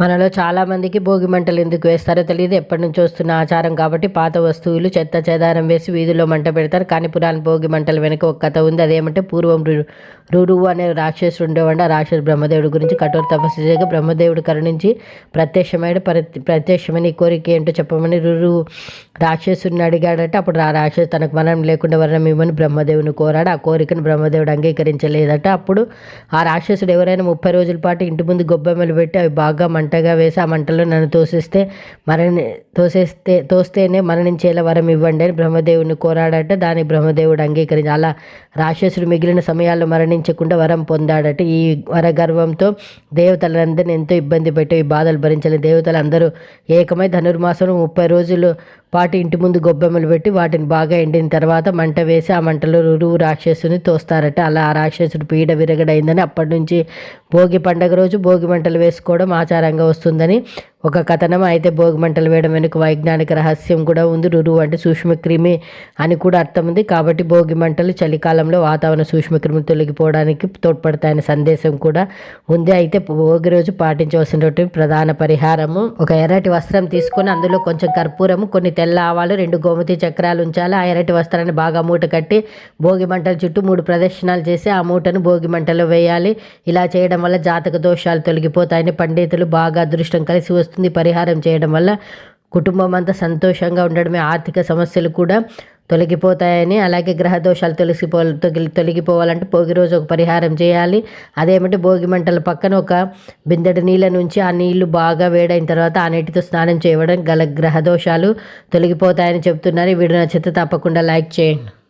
మనలో చాలామందికి భోగి మంటలు ఎందుకు వేస్తారో తెలియదు. ఎప్పటి నుంచి వస్తున్న ఆచారం కాబట్టి పాత వస్తువులు చెత్త చెదారం వేసి వీధిలో మంట పెడతారు. కానీ పురాణ భోగి మంటల వెనుక ఒక కథ ఉంది. అదేమంటే పూర్వం రు- రురువు అనే రాక్షసుడు ఉండేవాడు. ఆ రాక్షసు బ్రహ్మదేవుడి గురించి కఠోర తపస్సు చేయగా బ్రహ్మదేవుడు కరుణించి ప్రత్యక్షమైన ప్రత్యక్షమైన ఈ కోరిక ఏంటో చెప్పమని రురువు రాక్షసుడిని అడిగాడట. అప్పుడు ఆ రాక్షసు తనకు మరణం లేకుండా వరణం ఇవ్వని బ్రహ్మదేవుని కోరాడు. ఆ కోరికను బ్రహ్మదేవుడు అంగీకరించలేదట. అప్పుడు ఆ రాక్షసుడు ఎవరైనా ముప్పై రోజుల పాటు ఇంటి ముందు గొబ్బెమ్మలు పెట్టి అవి బాగా మంటగా వేసి ఆ మంటలో నన్ను తోసేస్తే మరణి తోసేస్తే తోస్తేనే మరణించేలా వరం ఇవ్వండి అని బ్రహ్మదేవుని కోరాడట. దాని బ్రహ్మదేవుడు అంగీకరించి అలా రాక్షసుడు మిగిలిన సమయాల్లో మరణించకుండా వరం పొందాడట. ఈ వర గర్వంతో దేవతలందరిని ఎంతో ఇబ్బంది పెట్టి ఈ బాధలు భరించాలి దేవతలు అందరూ ఏకమై ధనుర్మాసం ముప్పై రోజులు పాటు ఇంటి ముందు గొబ్బెమ్మలు పెట్టి వాటిని బాగా ఎండిన తర్వాత మంట వేసి ఆ మంటలో రురువు రాక్షసుని తోస్తారట. అలా ఆ రాక్షసుడు పీడ విరగడైందని అప్పటి నుంచి భోగి పండగ రోజు భోగి మంటలు వేసుకోవడం ఆచారంగా వస్తుందని ఒక కథనం అయితే భోగి మంటలు వేయడం వెనుక వైజ్ఞానిక రహస్యం కూడా ఉంది. రురువు అంటే సూక్ష్మక్రిమి అని కూడా అర్థం ఉంది. కాబట్టి భోగిమంటలు చలికాలంలో వాతావరణ సూక్ష్మక్రిమి తొలగిపోవడానికి తోడ్పడతాయనే సందేశం కూడా ఉంది. అయితే భోగి రోజు పాటించవలసినటువంటి ప్రధాన పరిహారము ఒక ఎర్రటి వస్త్రం తీసుకొని అందులో కొంచెం కర్పూరము కొన్ని తెల్ల ఆవాలు రెండు గోమతి చక్రాలు ఉంచాలి. ఆ ఎర్రటి వస్త్రాన్ని బాగా మూట కట్టి భోగి మంటల చుట్టూ మూడు ప్రదక్షిణాలు చేసి ఆ మూటను భోగి మంటలో వేయాలి. ఇలా చేయడం వల్ల జాతక దోషాలు తొలగిపోతాయని పండితులు బాగా అదృష్టం కలిసి వస్తుంది పరిహారం చేయడం వల్ల కుటుంబం అంతా సంతోషంగా ఉండడమే. ఆర్థిక సమస్యలు కూడా తొలగిపోతాయని అలాగే గ్రహ దోషాలు తొలగిపో తొలగి తొలగిపోవాలంటే భోగి రోజు ఒక పరిహారం చేయాలి. అదేమంటే భోగి మంటల పక్కన ఒక బిందెడు నీళ్ళ నుంచి ఆ నీళ్ళు బాగా వేడైన తర్వాత ఆ నీటితో స్నానం చేయడం గల గ్రహ దోషాలు తొలగిపోతాయని చెప్తున్నారు. ఈ వీడియో నచ్చితే తప్పకుండా లైక్ చేయండి.